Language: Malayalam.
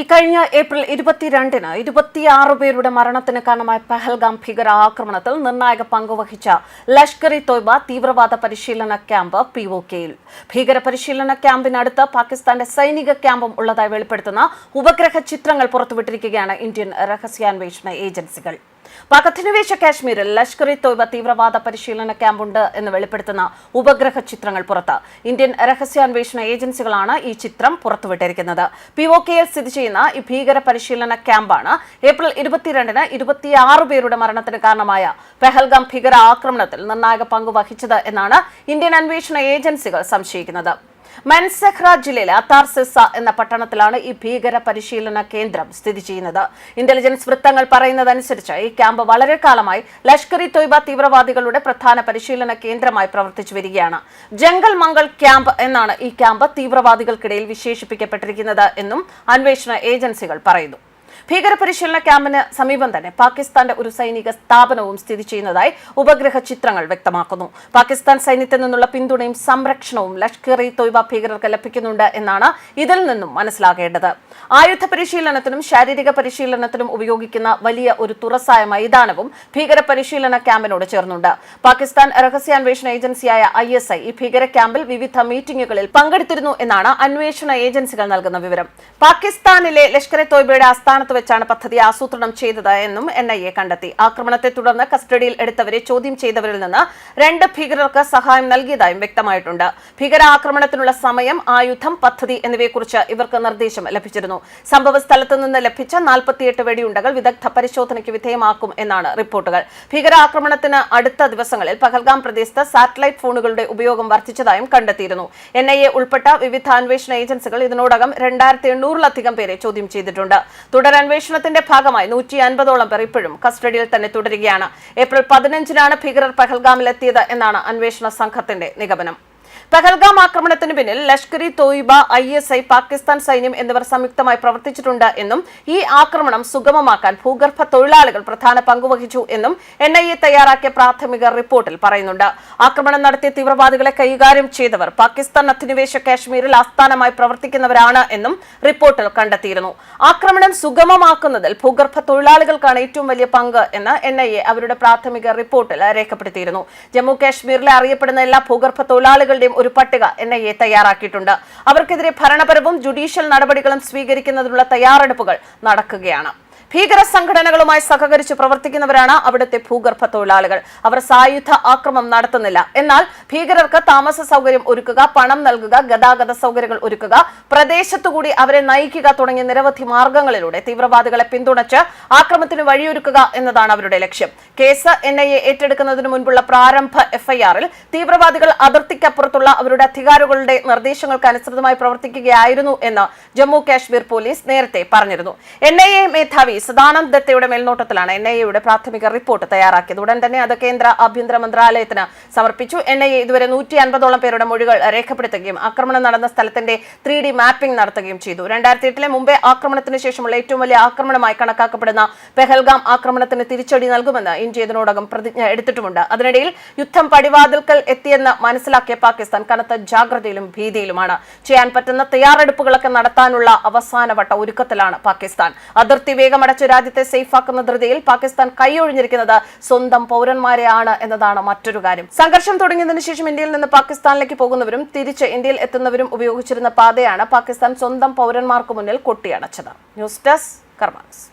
ഇക്കഴിഞ്ഞ ഏപ്രിൽ ഇരുപത്തിരണ്ടിന് ഇരുപത്തിയാറ് പേരുടെ മരണത്തിന് കാരണമായ പഹൽഗാം ഭീകര ആക്രമണത്തിൽ നിർണായക പങ്കുവഹിച്ച ലഷ്കർ ഇ തോയ്ബ തീവ്രവാദ പരിശീലന ക്യാമ്പ് പി ഒ കെയിൽ. ഭീകര പരിശീലന ക്യാമ്പിനടുത്ത് പാകിസ്ഥാന്റെ സൈനിക ക്യാമ്പും ഉള്ളതായി വെളിപ്പെടുത്തുന്ന ഉപഗ്രഹ ചിത്രങ്ങൾ പുറത്തുവിട്ടിരിക്കുകയാണ് ഇന്ത്യൻ രഹസ്യാന്വേഷണ ഏജൻസികൾ. പാക് അധിനിവേശ കാശ്മീരിൽ ലഷ്കർ ഇ തോയ്ബ തീവ്രവാദ പരിശീലന ക്യാമ്പുണ്ട് എന്ന് വെളിപ്പെടുത്തുന്ന ഉപഗ്രഹ ചിത്രങ്ങൾ പുറത്ത്. ഇന്ത്യൻ രഹസ്യാന്വേഷണ ഏജൻസികളാണ് ഈ ചിത്രം പുറത്തുവിട്ടിരിക്കുന്നത്. പി ഒ കെയിൽ സ്ഥിതി ചെയ്യുന്ന ഈ ഭീകര പരിശീലന ക്യാമ്പാണ് ഏപ്രിൽ ഇരുപത്തിരണ്ടിന് ഇരുപത്തിയാറ് പേരുടെ മരണത്തിന് കാരണമായ പെഹൽഗാം ഭീകര ആക്രമണത്തിൽ നിർണായക പങ്ക് വഹിച്ചത് എന്നാണ് ഇന്ത്യൻ അന്വേഷണ ഏജൻസികൾ സംശയിക്കുന്നത്. മൻസെഹ്റ ജില്ലയിലെ അത്താർസിസ എന്ന പട്ടണത്തിലാണ് ഈ ഭീകര പരിശീലന കേന്ദ്രം സ്ഥിതി ചെയ്യുന്നത്. ഇന്റലിജൻസ് വൃത്തങ്ങൾ പറയുന്നതനുസരിച്ച് ഈ ക്യാമ്പ് വളരെ കാലമായി ലഷ്കർ ഇ തൊയ്ബ തീവ്രവാദികളുടെ പ്രധാന പരിശീലന കേന്ദ്രമായി പ്രവർത്തിച്ചു വരികയാണ്. ജംഗൽ മംഗൾ ക്യാമ്പ് എന്നാണ് ഈ ക്യാമ്പ് തീവ്രവാദികൾക്കിടയിൽ വിശേഷിപ്പിക്കപ്പെട്ടിരിക്കുന്നത് എന്നും അന്വേഷണ ഏജൻസികൾ പറയുന്നു. ഭീകരപരിശീലന ക്യാമ്പിന് സമീപം തന്നെ പാകിസ്ഥാന്റെ ഒരു സൈനിക സ്ഥാപനവും സ്ഥിതി ചെയ്യുന്നതായി ഉപഗ്രഹ ചിത്രങ്ങൾ വ്യക്തമാക്കുന്നു. പാകിസ്ഥാൻ സൈന്യത്തിൽ നിന്നുള്ള പിന്തുണയും സംരക്ഷണവും ലഷ്കർ ഇ തൊയ്ബ ഭീകരർക്ക് ലഭിക്കുന്നുണ്ട് എന്നാണ് ഇതിൽ നിന്നും മനസ്സിലാകേണ്ടത്. ആയുധ പരിശീലനത്തിനും ശാരീരിക പരിശീലനത്തിനും ഉപയോഗിക്കുന്ന വലിയ ഒരു തുറസായ മൈതാനവും ഭീകര പരിശീലന ക്യാമ്പിനോട് ചേർന്നുണ്ട്. പാകിസ്ഥാൻ രഹസ്യാന്വേഷണ ഏജൻസിയായ ഐ എസ് ഐ ഈ ഭീകര ക്യാമ്പിൽ വിവിധ മീറ്റിംഗുകളിൽ പങ്കെടുത്തിരുന്നു എന്നാണ് അന്വേഷണ ഏജൻസികൾ നൽകുന്ന വിവരം. പാകിസ്ഥാനിലെ ലഷ്കർ എ തോയ്ബയുടെ ആസ്ഥാനത്ത് വെച്ചാണ് പദ്ധതി ആസൂത്രണം ചെയ്തത് എന്നും എൻ ഐ എ കണ്ടെത്തി. ആക്രമണത്തെ തുടർന്ന് കസ്റ്റഡിയിൽ എടുത്തവരെ ചോദ്യം ചെയ്തവരിൽ നിന്ന് രണ്ട് ഭീകരർക്ക് സഹായം നൽകിയതായും വ്യക്തമായിട്ടുണ്ട്. ഭീകരാക്രമണത്തിനുള്ള സമയം ആയുധം പദ്ധതി എന്നിവയെക്കുറിച്ച് ഇവർക്ക് നിർദ്ദേശം ലഭിച്ചിരുന്നു. സംഭവ സ്ഥലത്ത് നിന്ന് ലഭിച്ച നാൽപ്പത്തിയെട്ട് വെടിയുണ്ടകൾ വിദഗ്ധ പരിശോധനയ്ക്ക് വിധേയമാക്കും എന്നാണ് റിപ്പോർട്ടുകൾ. ഭീകരാക്രമണത്തിന് അടുത്ത ദിവസങ്ങളിൽ പഹൽഗാം പ്രദേശത്ത് സാറ്റലൈറ്റ് ഫോണുകളുടെ ഉപയോഗം വർദ്ധിച്ചതായും കണ്ടെത്തിയിരുന്നു. എൻ ഐ എ ഉൾപ്പെട്ട വിവിധ അന്വേഷണ ഏജൻസികൾ ഇതിനോടകം രണ്ടായിരത്തി എണ്ണൂറിലധികം പേരെ ചോദ്യം ചെയ്തിട്ടുണ്ട്. തുടരന്വേഷണത്തിന്റെ ഭാഗമായി നൂറ്റി അൻപതോളം പേർ ഇപ്പോഴും കസ്റ്റഡിയിൽ തന്നെ തുടരുകയാണ്. ഏപ്രിൽ പതിനഞ്ചിനാണ് ഭീകരർ പഹൽഗാമിലെത്തിയത് എന്നാണ് അന്വേഷണ സംഘത്തിന്റെ നിഗമനം. പഹൽഗാം ആക്രമണത്തിന് പിന്നിൽ Lashkar e Taiba I S I Pakistan സൈന്യം എന്നിവർ സംയുക്തമായി പ്രവർത്തിച്ചിട്ടുണ്ട് എന്നും ഈ ആക്രമണം സുഗമമാക്കാൻ ഭൂഗർഭ തൊഴിലാളികൾ പ്രധാന പങ്കുവഹിച്ചു എന്നും എൻ ഐ എ തയ്യാറാക്കിയ പ്രാഥമിക റിപ്പോർട്ടിൽ പറയുന്നുണ്ട്. ആക്രമണം നടത്തിയ തീവ്രവാദികളെ കൈകാര്യം ചെയ്തവർ പാകിസ്ഥാൻ അധിനിവേശ കാശ്മീരിൽ ആസ്ഥാനമായി പ്രവർത്തിക്കുന്നവരാണ് എന്നും റിപ്പോർട്ടിൽ കണ്ടെത്തിയിരുന്നു. ആക്രമണം സുഗമമാക്കുന്നതിൽ ഭൂഗർഭ തൊഴിലാളികൾക്കാണ് ഏറ്റവും വലിയ പങ്ക് എന്ന് എൻ ഐ എ അവരുടെ പ്രാഥമിക റിപ്പോർട്ടിൽ രേഖപ്പെടുത്തിയിരുന്നു. ജമ്മു കാശ്മീരിലെ അറിയപ്പെടുന്ന എല്ലാ ഭൂഗർഭ തൊഴിലാളികളുടെയും ഒരു പട്ടിക എൻ ഐ എ തയ്യാറാക്കിയിട്ടുണ്ട്. അവർക്കെതിരെ ഭരണപരവും ജുഡീഷ്യൽ നടപടികളും സ്വീകരിക്കുന്നതിനുള്ള തയ്യാറെടുപ്പുകൾ നടക്കുകയാണ്. ഭീകര സംഘടനകളുമായി സഹകരിച്ച് പ്രവർത്തിക്കുന്നവരാണ് അവിടുത്തെ ഭൂഗർഭ തൊഴിലാളികൾ. അവർ സായുധ ആക്രമം നടത്തുന്നില്ല. എന്നാൽ ഭീകരർക്ക് താമസ സൗകര്യം ഒരുക്കുക പണം നൽകുക ഗതാഗത സൗകര്യങ്ങൾ ഒരുക്കുക പ്രദേശത്തുകൂടി അവരെ നയിക്കുക തുടങ്ങിയ നിരവധി മാർഗങ്ങളിലൂടെ തീവ്രവാദികളെ പിന്തുണച്ച് ആക്രമത്തിന് വഴിയൊരുക്കുക എന്നതാണ് അവരുടെ ലക്ഷ്യം. കേസ് എൻ ഐ എ ഏറ്റെടുക്കുന്നതിന് മുൻപുള്ള പ്രാരംഭ എഫ്ഐആറിൽ തീവ്രവാദികൾ അതിർത്തിക്കപ്പുറത്തുള്ള അവരുടെ അധികാരികളുടെ നിർദ്ദേശങ്ങൾക്ക് അനുസൃതമായി പ്രവർത്തിക്കുകയായിരുന്നു എന്ന് ജമ്മു കാശ്മീർ പോലീസ് നേരത്തെ പറഞ്ഞിരുന്നു. എൻ ഐ എ മേധാവി സദാനന്ദ് ദത്തയുടെ മേൽനോട്ടത്തിലാണ് എൻ ഐ എയുടെ പ്രാഥമിക റിപ്പോർട്ട് തയ്യാറാക്കിയത്. ഉടൻ തന്നെ അത് കേന്ദ്ര ആഭ്യന്തര മന്ത്രാലയത്തിന് സമർപ്പിച്ചു. എൻ ഐ എ ഇതുവരെ നൂറ്റി അൻപതോളം പേരുടെ മൊഴികൾ രേഖപ്പെടുത്തുകയും ആക്രമണം നടന്ന സ്ഥലത്തിന്റെ ത്രീ ഡി മാപ്പിംഗ് നടത്തുകയും ചെയ്തു. രണ്ടായിരത്തി എട്ടിലെ മുംബൈ ആക്രമണത്തിന് ശേഷമുള്ള ഏറ്റവും വലിയ ആക്രമണമായി കണക്കാക്കപ്പെടുന്ന പെഹൽഗാം ആക്രമണത്തിന് തിരിച്ചടി നൽകുമെന്ന് ഇന്ത്യ ഇതിനോടകം പ്രതിജ്ഞ എടുത്തിട്ടുമുണ്ട്. അതിനിടയിൽ യുദ്ധം പടിവാതിൽക്കൽ എത്തിയെന്ന് മനസ്സിലാക്കിയ പാകിസ്ഥാൻ കനത്ത ജാഗ്രതയിലും ഭീതിയിലുമാണ്. ചെയ്യാൻ പറ്റുന്ന തയ്യാറെടുപ്പുകളൊക്കെ നടത്താനുള്ള അവസാനവട്ട ഒരുക്കത്തിലാണ് പാകിസ്ഥാൻ. അതിർത്തി വേഗമടച്ച് രാജ്യത്തെ സേഫാക്കുന്ന ധൃതിയിൽ പാകിസ്ഥാൻ കൈയൊഴിഞ്ഞിരിക്കുന്നത് സ്വന്തം പൗരന്മാരെയാണ് എന്നതാണ് മറ്റൊരു കാര്യം. സംഘർഷം തുടങ്ങിയതിനു ശേഷം ഇന്ത്യയിൽ നിന്ന് പാകിസ്ഥാനിലേക്ക് പോകുന്നവരും തിരിച്ച് ഇന്ത്യയിൽ എത്തുന്നവരും ഉപയോഗിച്ചിരുന്ന പാതയാണ് പാകിസ്ഥാൻ സ്വന്തം പൗരന്മാർക്ക് മുന്നിൽ കൊട്ടിയടച്ചത്. News desk കർമാനസ്.